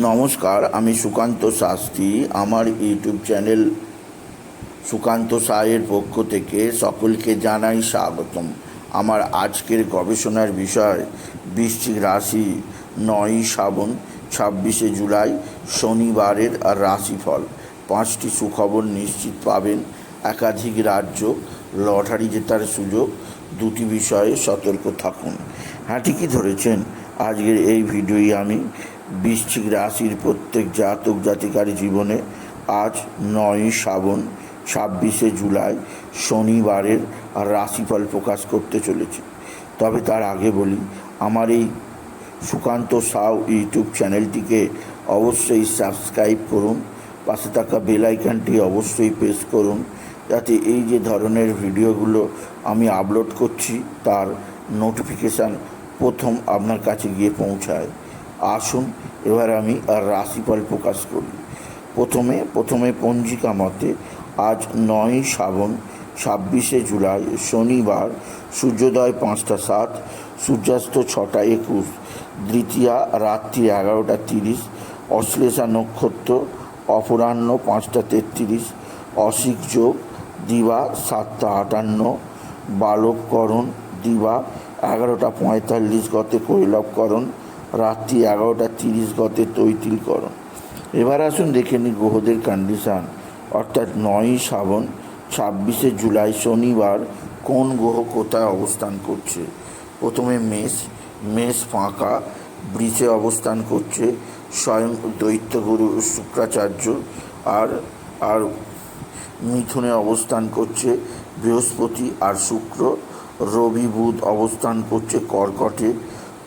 নমস্কার, আমি সুকান্ত শাস্ত্রী। আমার ইউটিউব চ্যানেল সুকান্ত সায়ের পক্ষ থেকে সকলকে জানাই স্বাগতম। আমার আজকের গবেষণার বিষয়, বৃশ্চিক রাশি নয়ই শ্রাবণ, ছাব্বিশে জুলাই, শনিবারের আর রাশিফল। পাঁচটি সুখবর নিশ্চিত পাবেন। একাধিক রাজ্য, লটারি জেতার সুযোগ, দুটি বিষয়ে সতর্ক থাকুন। হ্যাঁ ঠিকই ধরেছেন। আজকের এই ভিডিওই আমি বৃশ্চিক রাশির প্রত্যেক জাতক জাতিকার জীবনে আজ নয়ই শ্রাবণ, ছাব্বিশে জুলাই শনিবারের রাশিফল প্রকাশ করতে চলেছে। তবে তার আগে বলি, আমার এই সুকান্ত সাউ ইউটিউব চ্যানেলটিকে অবশ্যই সাবস্ক্রাইব করুন, পাশে থাকা বেল অবশ্যই প্রেস করুন, যাতে এই যে ধরনের ভিডিওগুলো আমি আপলোড করছি, তার নোটিফিকেশান প্রথম আপনার কাছে গিয়ে পৌঁছায়। আসুন, এবার আমি আর রাশিফল প্রকাশ করি। প্রথমে প্রথমে পঞ্জিকা মতে, আজ নয় শ্রাবণ, ছাব্বিশে জুলাই, শনিবার, সূর্যোদয় পাঁচটা সাত, সূর্যাস্ত ছটা একুশ, দ্বিতীয়া রাত্রি এগারোটা তিরিশ, অশ্লেষা নক্ষত্র অপরাহ্ন পাঁচটা তেত্রিশ, অসিক যোগ দিবা সাতটা আটান্ন, বালককরণ দিবা এগারোটা পঁয়তাল্লিশ গতে কৈলবকরণ রাত্রি এগারোটা তিরিশ গতে তৈতিলকরণ এবার আসুন দেখে নিই গ্রহদের কন্ডিশান অর্থাৎ নয়ই শ্রাবণ, ছাব্বিশে জুলাই শনিবার কোন গ্রহ কোথায় অবস্থান করছে? প্রথমে মেষ মেষ ফাঁকা ব্রিজে অবস্থান করছে, স্বয়ং দৈত্যগুরু শুক্রাচার্য, আর আর মিথুনে অবস্থান করছে বৃহস্পতি আর শুক্র। রবি বুধ অবস্থান করছে কর্কটে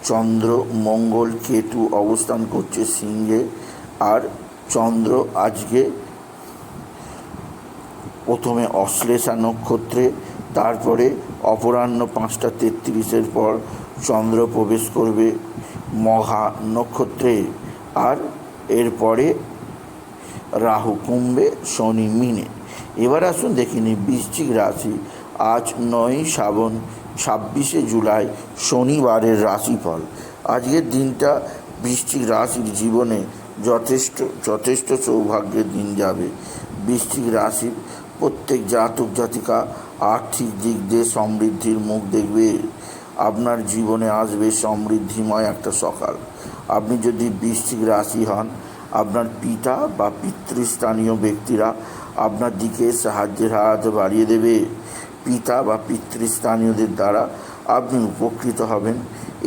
চন্দ্র মঙ্গল কেতু অবস্থান করছে সিংহে, আর চন্দ্র আজকে প্রথমে অশ্লেষা নক্ষত্রে, তারপরে অপরাহ্ন পাঁচটা তেত্রিশের পর চন্দ্র প্রবেশ করবে মহা নক্ষত্রে, আর এরপরে রাহু কুম্ভে, শনি মিনে। এবার আসুন দেখিনি বৃশ্চিক রাশি। আজ নয়ই শ্রাবণ ছাব্বিশে জুলাই শনিবারের রাশিফল। আজকের দিনটা বৃশ্চিক রাশির জীবনে যথেষ্ট যথেষ্ট সৌভাগ্যের দিন যাবে। বৃশ্চিক রাশির প্রত্যেক জাতক, জাতিকা আর্থিক দিক দিয়ে সমৃদ্ধির মুখ দেখবে। আপনার জীবনে আসবে সমৃদ্ধিময় একটা সকাল। আপনি যদি বৃষ্টিক রাশি হন, আপনার পিতা বা পিতৃস্থানীয় ব্যক্তিরা আপনার দিকে সাহায্যের হাত বাড়িয়ে দেবে। পিতা বা পিতৃস্থানীয়দের দ্বারা আপনি উপকৃত হবেন।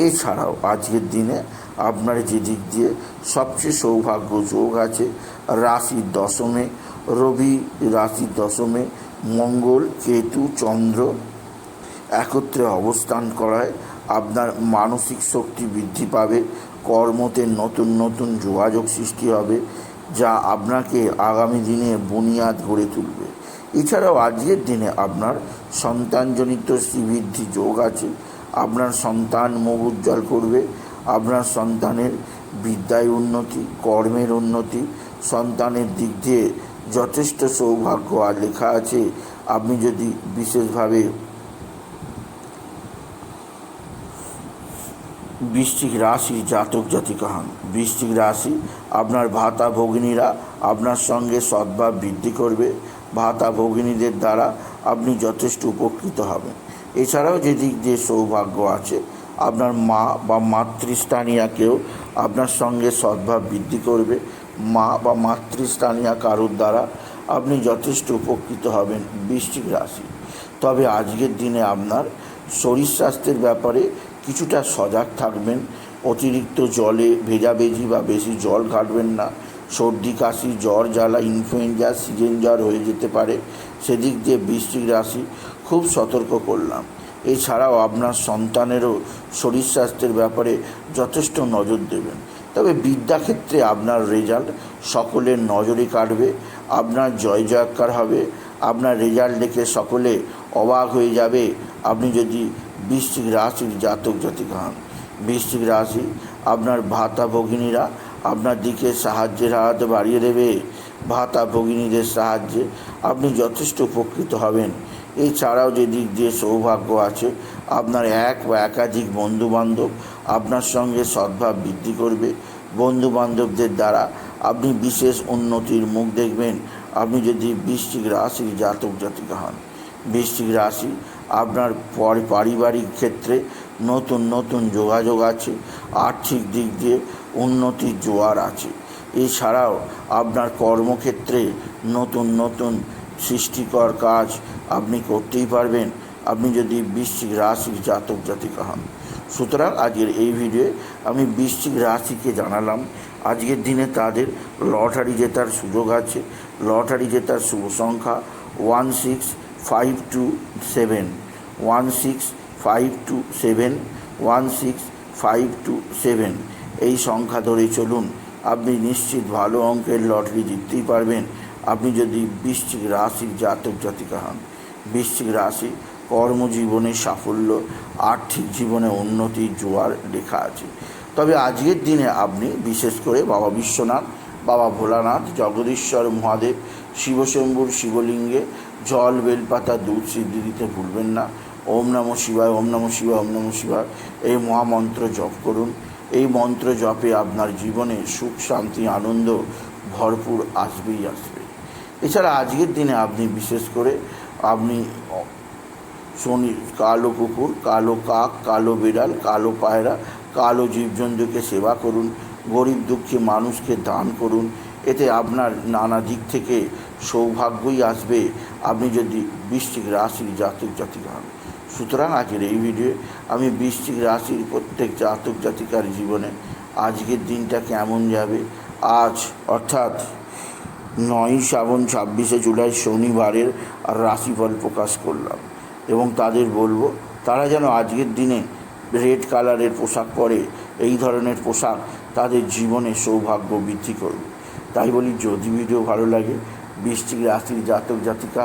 এছাড়াও আজকের দিনে আপনার যে দিক দিয়ে সবচেয়ে সৌভাগ্য যোগ আছে রাশির দশমে, রবি রাশির দশমে, মঙ্গল, কেতু, চন্দ্র একত্রে অবস্থান করায় আপনার মানসিক শক্তি বৃদ্ধি পাবে, কর্মতে নতুন নতুন যোগাযোগ সৃষ্টি হবে, যা আপনাকে আগামী দিনে বুনিয়াদ গড়ে তুলবে। এছাড়াও আজকের দিনে আপনার সন্তানজনিত শ্রীবৃদ্ধি যোগ আছে, আপনার সন্তান মুখ উজ্জ্বল করবে, আপনার সন্তানের বিদ্যায় উন্নতি, কর্মের উন্নতি, সন্তানের দিক দিয়ে যথেষ্ট সৌভাগ্য আর লেখা আছে। আপনি যদি বিশেষভাবে বৃশ্চিক রাশি জাতক জাতিকা হন, বৃশ্চিক রাশি আপনার ভাতা ভগিনীরা আপনার সঙ্গে সদ্ভাব বৃদ্ধি করবে ভাতা ভগিনীদের দ্বারা আপনি যথেষ্ট উপকৃত হবেন। এছাড়াও যে দিক দিয়ে সৌভাগ্য আছে, আপনার মা বা মাতৃস্থানীয়াকেও আপনার সঙ্গে সদ্ভাব বৃদ্ধি করবে। মা বা মাতৃস্থানীয়া কারোর দ্বারা আপনি যথেষ্ট উপকৃত হবেন বৃশ্চিক রাশি। তবে আজকের দিনে আপনার শরীর স্বাস্থ্যের ব্যাপারে কিছুটা সজাগ থাকবেন। অতিরিক্ত জলে ভেজাভেজি বা বেশি জল ঘাটবেন না। সর্দি, কাশি, জ্বর, জ্বালা, ইনফ্লুয়েঞ্জা, সিজন জ্বর হয়ে যেতে পারে। সেদিক দিয়ে বৃশ্চিক রাশি খুব সতর্ক করলাম। এছাড়াও আপনার সন্তানেরও শরীর স্বাস্থ্যের ব্যাপারে যথেষ্ট নজর দেবেন। তবে বিদ্যাক্ষেত্রে আপনার রেজাল্ট সকলের নজরে কাটবে। আপনার জয় জয়কার হবে। আপনার রেজাল্ট দেখে সকলে অবাক হয়ে যাবে। আপনি যদি বৃশ্চিক রাশির জাতক জাতিকা হন, বৃশ্চিক রাশি আপনার ভাতা ভগিনীরা আপনার দিকে সাহায্যের হাত বাড়িয়ে দেবে। ভাতা ভগিনীদের সাহায্যে আপনি যথেষ্ট উপকৃত হবেন। এছাড়াও যে দিক দিয়ে সৌভাগ্য আছে, আপনার এক বা একাধিক বন্ধুবান্ধব আপনার সঙ্গে সদ্ভাব বৃদ্ধি করবে। বন্ধু বান্ধবদের দ্বারা আপনি বিশেষ উন্নতির মুখ দেখবেন। আপনি যদি বৃশ্চিক রাশির জাতক জাতিকা হন, বৃশ্চিক রাশি আপনার পরি- পারিবারিক ক্ষেত্রে নতুন নতুন যোগাযোগ আছে। আর্থিক দিক দিয়ে উন্নতির জোয়ার আছে। এছাড়াও আপনার কর্মক্ষেত্রে নতুন নতুন সৃষ্টিকর কাজ আপনি করতেই পারবেন। আপনি যদি বৃশ্চিক রাশির জাতক, জাতিকা হন। সুতরাং আজকের এই ভিডিওয়ে আমি বৃশ্চিক রাশিকে জানালাম। আজকের দিনে তাদের লটারি জেতার সুযোগ আছে। লটারি জেতার শুভ সংখ্যা one six five two seven one six five two seven one six five two seven এই সংখ্যা ধরে চলুন, আপনি নিশ্চিত ভালো অঙ্কের লটারি জিততেই পারবেন। আপনি যদি বৃশ্চিক রাশির জাতক জাতিকা হন, বৃশ্চিক রাশি কর্মজীবনে সাফল্য, আর্থিক জীবনে উন্নতির জোয়ার লেখা আছে। তবে আজকের দিনে আপনি বিশেষ করে বাবা বিশ্বনাথ, বাবা ভোলানাথ, জগদীশ্বর মহাদেব, শিবশম্ভুর শিবলিঙ্গে জল, বেলপাতা, দুধ সিদ্ধি দিতে ভুলবেন না। ওম নমঃ শিবায়, ওম নমঃ শিবায়, ওম নমঃ শিবায় এই মহামন্ত্র জপ করুন। এই মন্ত্র জপে আপনার জীবনে সুখ, শান্তি, আনন্দ ভরপুর আসবেই আসবে। এছাড়া আজকের দিনে আপনি বিশেষ করে আপনি শনি, কালো কুকুর, কালো কাক, কালো বিড়াল, কালো পায়রা, কালো জীবজন্তুকে সেবা করুন, গরিব দুঃখী মানুষকে দান করুন, এতে আপনার নানা দিক থেকে সৌভাগ্যই আসবে। আপনি যদি বৃশ্চিক রাশির জাতক জাতিকা হন। সুতরাং আজকের এই ভিডিও আমি বৃষ্টিক রাশির প্রত্যেক জাতক জাতিকার জীবনে আজকের দিনটা কেমন যাবে? আজ, অর্থাৎ নয় শ্রাবণ ছাব্বিশে জুলাই শনিবারের রাশিফল প্রকাশ করলাম এবং তাদের বলব, তারা যেন আজকের দিনে রেড কালারের পোশাক পরে, এই ধরনের পোশাক তাদের জীবনে সৌভাগ্য বৃদ্ধি করবে। তাই বলি, যদি ভিডিও ভালো লাগে বৃষ্টিক রাশির জাতক জাতিকা